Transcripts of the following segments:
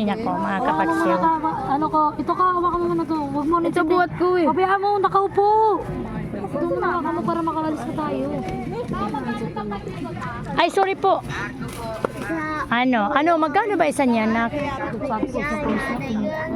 Ay, nako, mga kapaksiw. Ano ko, ito ka, hawakan mo muna to. Huwag mo Ito buhat ko eh. Pabayaan mo, nakaupo. Ito mo na, hawakan mo para makalalis na tayo. Ay, sorry po. Ano? Ano? Magkano ba isa niyan? Nak?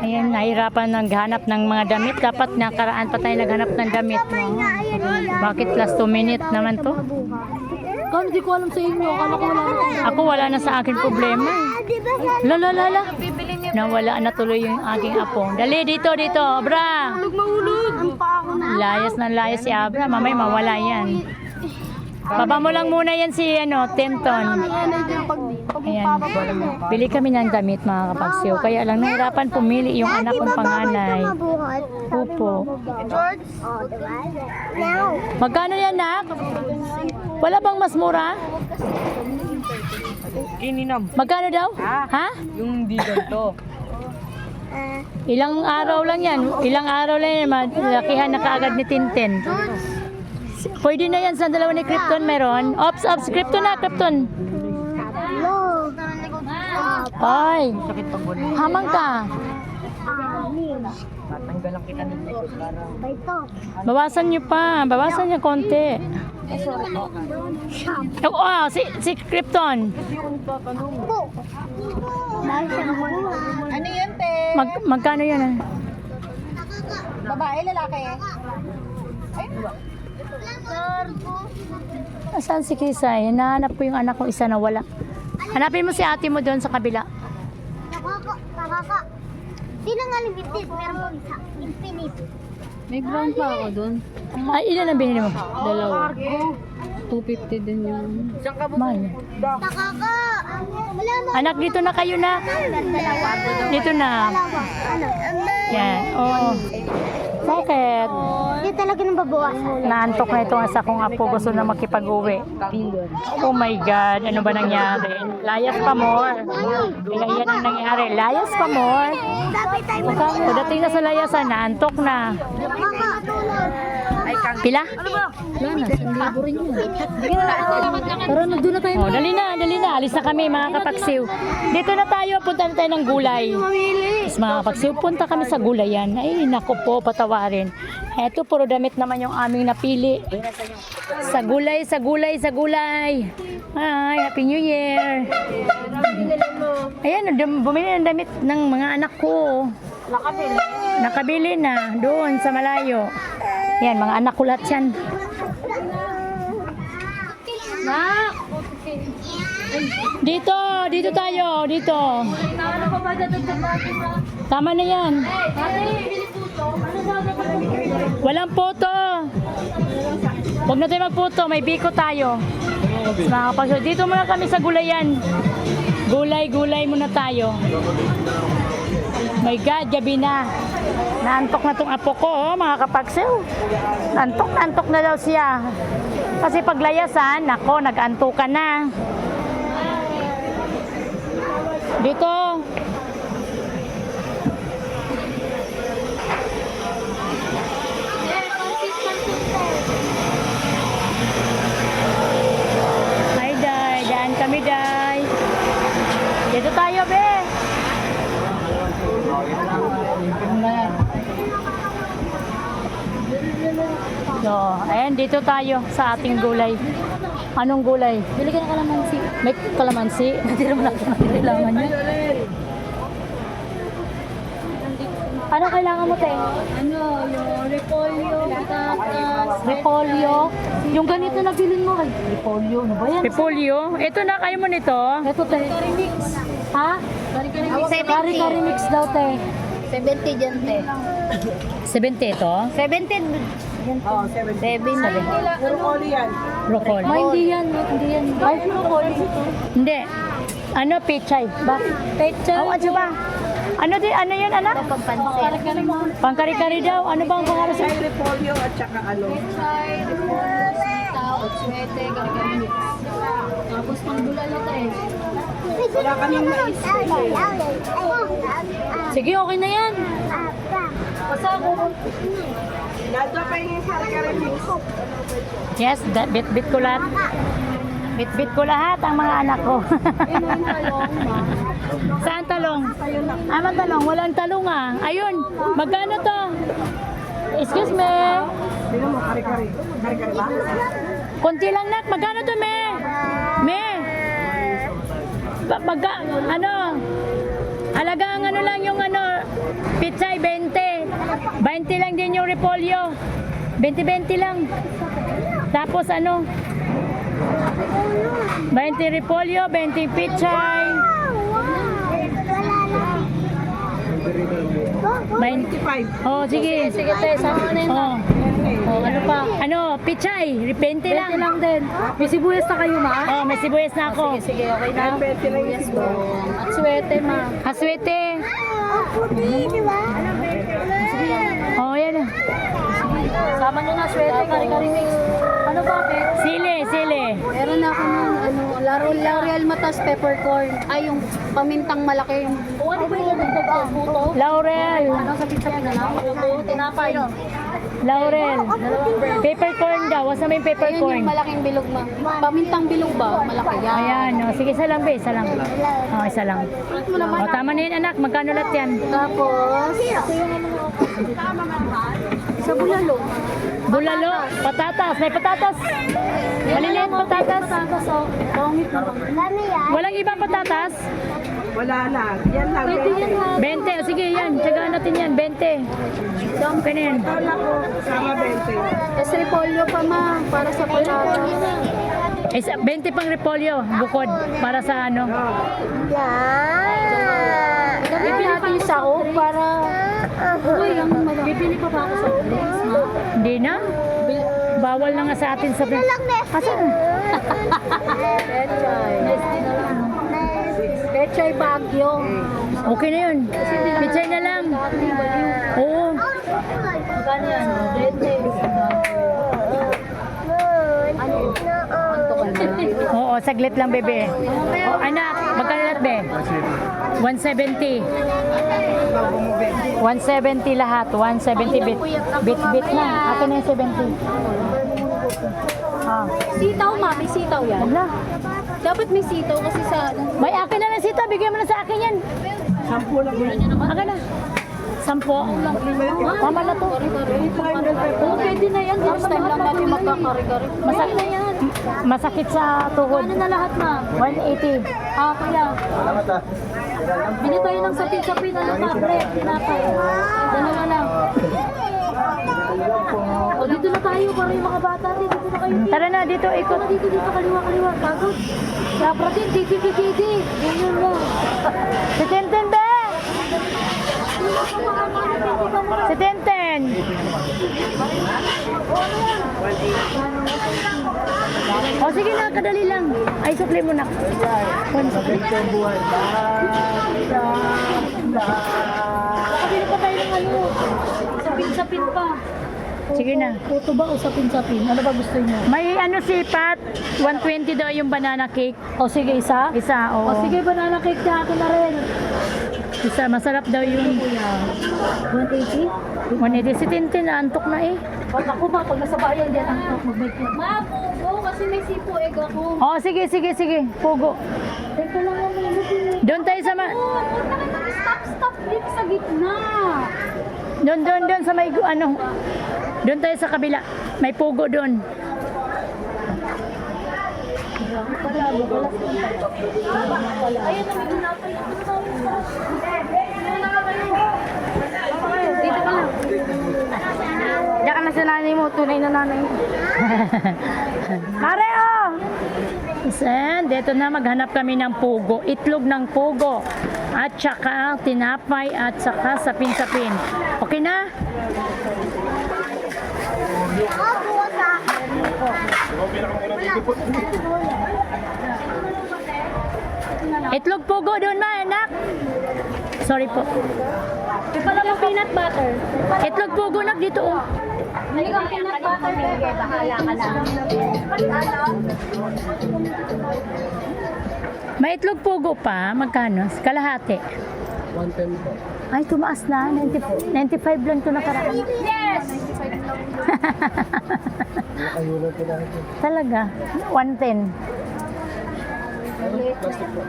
Ayan, nahirapan naghanap ng mga damit. Dapat nakaraan pa tayo naghanap ng damit. Bakit last 2 minute naman to? Kaya hindi ko alam sa inyo, akala ko wala na. Ako wala na sa akin problema. eh. La la la la. Nawala na tuloy yung aking apo. Dali dito dito, Abra. Mahulog! Layas na layas si Abra. Mamay mawala yan. Baba mo lang muna yan si ano, Tenton. Ayan. Bili kami ng damit mga kapagsiw. Kaya lang nahirapan pumili yung anak kong panganay. Upo. Oh. Magkano yan, nak? Wala bang mas mura? Kininam. Magkano daw? Ha? Yung di ganito. Ilang araw lang yan. Ilang araw lang yan. Malakihan na kaagad ni Tintin. Pwede na yan sa dalawa ni Krypton meron. Ops, ops, Krypton na, Krypton. Ay, hamang ka. Tatanggalan kita ng. Bawasan niyo pa. Bawasan niyo konti. Oh, oh si, si Krypton. Po. Dahil siya Ano yun, te? Mag, magkano yan? ah? Babae, lalaki? Saan si Kisay? Hinahanap ko yung anak ko isa na wala. Hanapin mo si ate mo doon sa kabila. Nakaka. Nakaka. Di na nga limited. Meron pang isa. Infinite. May brown pa ako doon. Ay, ilan ang binili mo? Dalawa. 250 din yung... Mahal. Nakaka. Wala mo. Anak, dito na kayo na. Dito na. Yan. Oo. Bakit? Hindi talaga nang babawasan. Naantok na itong asa kong apo. Gusto na makipag-uwi. Oh my God. Ano ba nangyari? Layas pa more. Kaya yan ang nangyari. Layas pa more. Pagdating na sa layasan, naantok na. Nakakatulog. Pila? Wala na, sandibo rin yun. Tara na, doon na tayo. Oh, dali na, dali na. Alis na kami mga kapaksiw. Dito na tayo, punta na tayo ng gulay. Mas mga kapaksiw, punta kami sa gulayan. Ay, naku po, patawarin. Eto, puro damit naman yung aming napili. Sa gulay, sa gulay, sa gulay. Ay, Happy New Year. Ayan, bumili ng damit ng mga anak ko. Nakabili. Nakabili na, doon sa malayo. Yan, mga anak ko lahat yan. Dito, dito tayo, dito. Tama na yan. Walang photo. Huwag na tayo magphoto, may biko tayo. Mga dito muna kami sa gulayan. Gulay, gulay muna tayo. My God, gabi na. Naantok na tong apo ko, oh, mga kapagsew. Antok na na daw siya. Kasi paglayasan, nako, nag-antukan na. Dito. Hi, Day. Daan kami, Day. Dito tayo, be. So, ayan, dito tayo sa ating gulay. Anong gulay? Bili ka ng kalamansi. May kalamansi. Hindi naman ako kailangan niya. Ano kailangan mo, te? Ano, yung repolyo, patatas, Repolyo. Yung ganito na bilhin mo kay repolyo. Ano ba yan? Repolyo. Ito na, kayo mo nito. Ito, te. Ha? Kari-kari mix daw, te. 70 dyan, te. 70 ito? 70 Oo, 7. 7 Pero oli yan. Broccoli. Ma, hindi yan. Hindi yan. Ay, Hindi. Ano, pichay? Ba? Pecha. Oh, ano ba? Ano din? Ano yun, anak? Pangkari-kari daw. Ano bang pangalan sa... Ay, repolyo at saka ano. Tao, swete, kari-kari mix. Tapos pang bulalo, te. Wala kaming mais. Sige, okay na yan. Basta ako. Yes, bit-bit ko lahat. Bit-bit ko lahat ang mga anak ko. Saan talong? Ah, talong. Walang talong ah. Ayun. Magkano to? Excuse me. Konti lang nak. Magkano to, me? Me? Magka, ano? Alagang ano lang yung ano, pitsay 20. 20 lang din yung repolyo. 20-20 lang. Tapos ano? 20 repolyo, 20 pitsay. 20. 25. Oh, sige. Sige, te, sama na yun. Oh. Oh, ano pa? Ano, pitsay, 20 lang. 20 lang din. May sibuyas na kayo, ma? Oh, may sibuyas na ako. Sige, sige, okay na. Pwede lang yung siguro. At swete, ma. Aswete. Puti, di ba? Oh, yan. Sama nyo na swete, kari-kari mix. Ano ba, Pet? Sili, sili. Meron ako ng ano, Laro L'Oreal Matas Peppercorn. Ay, yung pamintang malaki. O ano ba yung nagdag ang puto? Laurel. Ano sa pizza na lang? Puto, tinapay. Laurel. Peppercorn daw. Wasa may Ayun peppercorn. yung malaking bilog ma. Pamintang bilog ba? Malaki yan. Ayan, oh. sige, isa lang, be. Isa lang. Oh, isa lang. Oh, tama na yun, anak. Magkano lahat yan? Tapos, sa bulalo. Bulalo, patatas. May patatas. Maliliit patatas. Patatas, oh. Pangit na. Dami yan. Walang ibang patatas? Wala na. Yan lang. Pwede yan, ma. 20. O sige, yan. Tsagaan natin yan. 20. Okay na yan. Wala ko. Sama 20. Es repolyo pa ma, para sa patatas. Isa, 20 pang repolyo. Bukod. Para sa ano. Yan. Bibili natin yung sao para... Uy, ang malaki. Bibili pa ba ako sa drinks, ma? Hindi na. Bawal na nga sa atin sa... Lang, Nesty. Asan? Pechay. Pechay Bagyo. Okay na yun. Pichay na lang. Oo. Magkano yan? 20. Oo, saglit lang, bebe. Oh, anak, magkano lahat, be? 170. 170 lahat. 170 bit. Bit, bit na. Akin na yung 70. Ah, Sitaw ma, may sitaw yan. wag na. Dapat may sitaw kasi sa... May akin na lang sita. Bigyan mo na sa akin yan. Sampu lang yun. Akin na. Sampo. Tama na to. Oo, pwede na yan. Next time lang natin magkakari-kari. Masakit, masakit sa tuhod. Ano na lahat, ma? 180. Ah, kaya. Bili tayo ng sapin-sapin. Ano pa? Bread, tinapay. Dalawa lang. O, dito na tayo para yung mga bata. Dito na kayo. Tara na, dito Ito ikot. na dito, dito, kaliwa, kaliwa. Pagod. Dapat din, didi, didi, didi. Ganyan mo. Si Tintin, be! Si Tintin! O sige na, kadali lang. Ay, sukli mo na. One sukli. Nakabili pa tayo ng ano. Sapin-sapin pa. Sige na. Puto ba o sapin-sapin? Ano ba gusto niyo? May ano si Pat, 120 daw yung banana cake. O sige, isa? Isa, oo. O sige, banana cake na akin na rin. Isa, masarap daw yung 180? 180. Si Tintin, antok na eh. Pag ako ba, pag nasa bayan dyan, ang top mag-bike. Ma, pugo kasi may sipo egg ako. Oh, sige, sige, sige. Pugo. Teka lang ang Doon tayo sa ma... Stop, stop dito sa gitna. Doon, doon, doon sa may ano. Doon tayo sa kabila. May pugo doon. Ayun na, may tinapay. Dito ka lang. Diyan ka na sa nanay mo. Tunay na nanay. Pare, oh! Sen, dito na maghanap kami ng pugo. Itlog ng pugo. At saka tinapay at saka sapin-sapin. Okay na? Akin. Itlog pugo doon ma, anak. Sorry po. May pala yung peanut butter. Itlog pugo nak dito oh. Hindi ka peanut butter. Bahala ka na. May itlog pugo pa. Magkano? Kalahati. 110 po. Ay, tumaas na. 90, 95 lang ito nakaraan. Yes! Talaga. 110. Plastic po.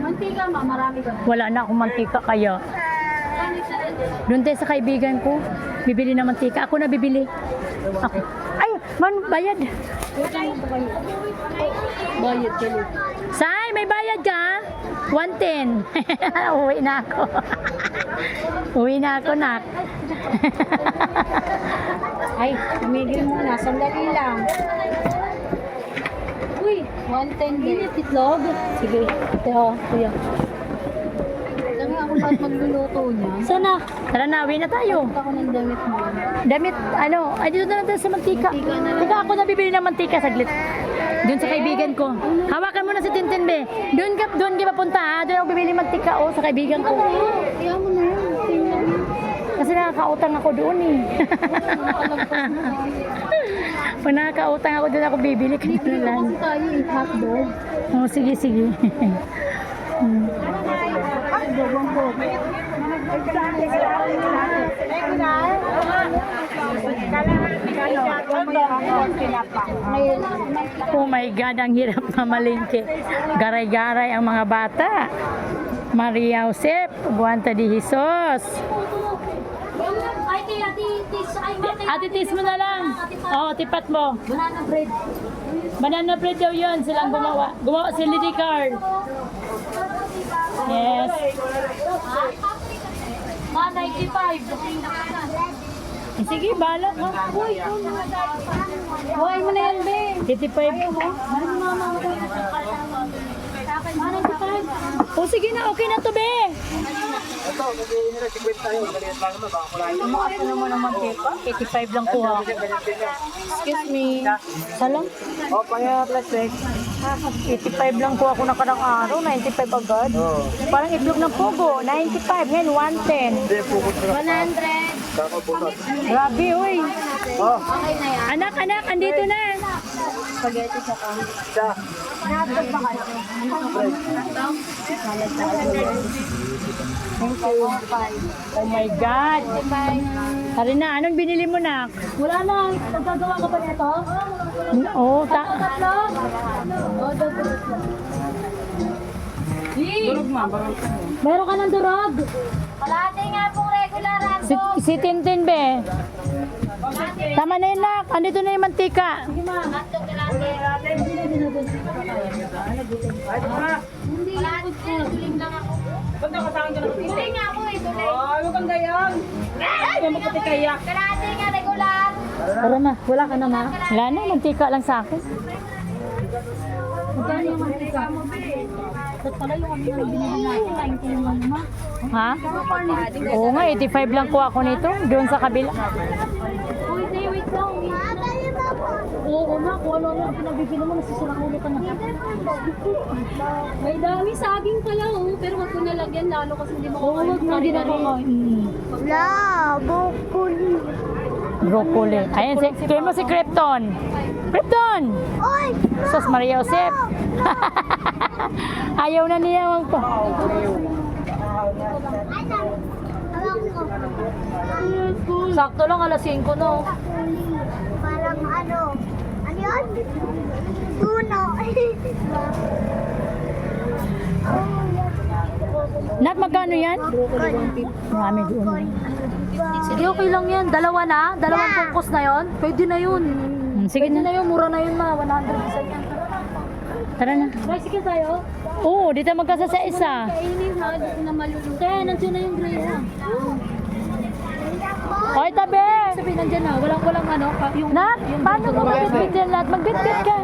Mantika ma, marami ba? Wala na akong mantika kaya. Doon tayo sa kaibigan ko. Bibili ng mantika. Ako na bibili. Ako. Ay, man, bayad. Bayad ka. Say, may bayad ka? 110. Uwi na ako. Uwi na ako, nak. Ay, tumigil muna. Sandali lang. Uy, 110 din. Itlog? Sige. Ito, kuya. Lang ako lahat magluluto niya. Sana. Tara na, na tayo. Ako ng damit mo. Damit, ano, ay dito na lang tayo sa mantika. Teka, ako na bibili ng mantika saglit. Doon sa kaibigan ko. Hawakan mo na si Tintin, be. Doon ka, doon ka papunta, ha? Doon ako bibili ng mantika, oh, sa kaibigan ko. Kaya mo na yun. Kasi nakakautang ako doon, eh. Pag nakakautang ako doon ako bibili, kaya na lang. Kasi tayo yung hotdog. Oh, sige, sige. Hmm. Oh my God, ang hirap mamalingke. Garay-garay ang mga bata. Maria Josep, Buwanta de Jesus. Ate Tis. Ay, bakit? Ate, tis mo na lang. Oo, oh, tipat mo. Banana bread. Banana bread daw yun, silang gumawa. Gumawa si Lady Carl. Yes. Ma, 95. Eh, Sige, balak ha. Buhay mo na yan, be. 85 mo. O sige na, okay na to, be. Ito, kasi nila 50 tayo. Maliit lang naman, baka kulayin. Tumaas na naman naman, Kepa. 85 lang kuha. Excuse me. Salang. O, paya plastic. 85 lang kuha ko na kadang araw, 95 agad. Oo. Parang itlog ng pugo, 95. Ngayon, 110. Hindi, pukot ko na. 100. Kakabunot. Grabe, uy. Oh, Okay na yan. Anak, anak, andito na. Spaghetti sa kan. siya. Oh my God. Tari na, anong binili mo na? Wala na. Magagawa ka ba nito? Oo, ta Tatlo? O, double. Meron ka ng durog? Kalate nga pong regular si, si Tintin, be. Tama na yun, nak. Andito na yung mantika. Sige ma. Atong kalate. Hindi. Tuling lang ako. Hindi nga ako eh. Tuling. Ay, huwag kang gayang. Ay, may maputi kaya. Kalate nga regular. Tara na, wala ka na, ma. Wala na, mantika lang sa akin. Magkano yung mantika? Ito pala yung ano yung binili natin. 91 naman. Ha? Oo nga, 85 lang kuha ko nito. Doon sa kabila. Uy, day, wait lang. Nga, kung ano-ano ang pinabibili mo, nasisira ulit ka na. May dami saging pala, oh. Pero wag ko nalagyan lalo kasi hindi mo Oo, wag mo din ako. Mm, Wala, bukuli. broccoli. Ayan, si, tuloy mo si Krypton. Krypton! Oy! Sus, Maria Josep. Ayaw na niya? Alam ko. Sakto lang, alas 5 no. Parang ano? Yun? Tuno. Nat, magkano yan? Marami doon. Sige, okay lang yan. Dalawa na? Dalawang Yeah. pungkos na yon? Pwede na yun. Mm, Sige Pwede na na. yun, mura na yun ma. 100% yan. Tara na. Tricycle tayo? Oo, dito magkasa sa isa. Kainin ha, dito na maluluto. Kaya, nandiyan na yung gray ha. Hoy, tabi! Sabi, nandiyan na. Walang, walang ano. ka- Yung, Nat, paano mo magbitbit yan, Nat? Magbitbit ka.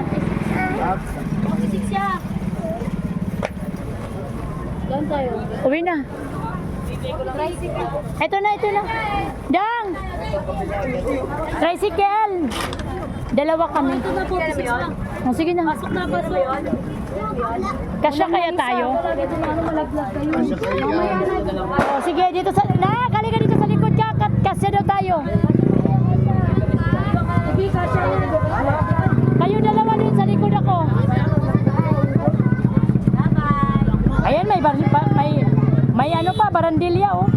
Mag-isik siya. Doon tayo. Uwi na. Tricycle. Ito na, ito na. Dang! Tricycle! Dalawa kami. Ito na po, 46 lang. Oh, sige na. Pasok na, pasok. Kasya kaya tayo? Ito na, ano, malaglag kayo. Oh, sige, dito sa... Na, kalika dito sa likod ka. Kat- Kasya daw tayo. Kayo dalawa din sa likod ako. Ayan, may, may, may ano pa, barandilya, oh.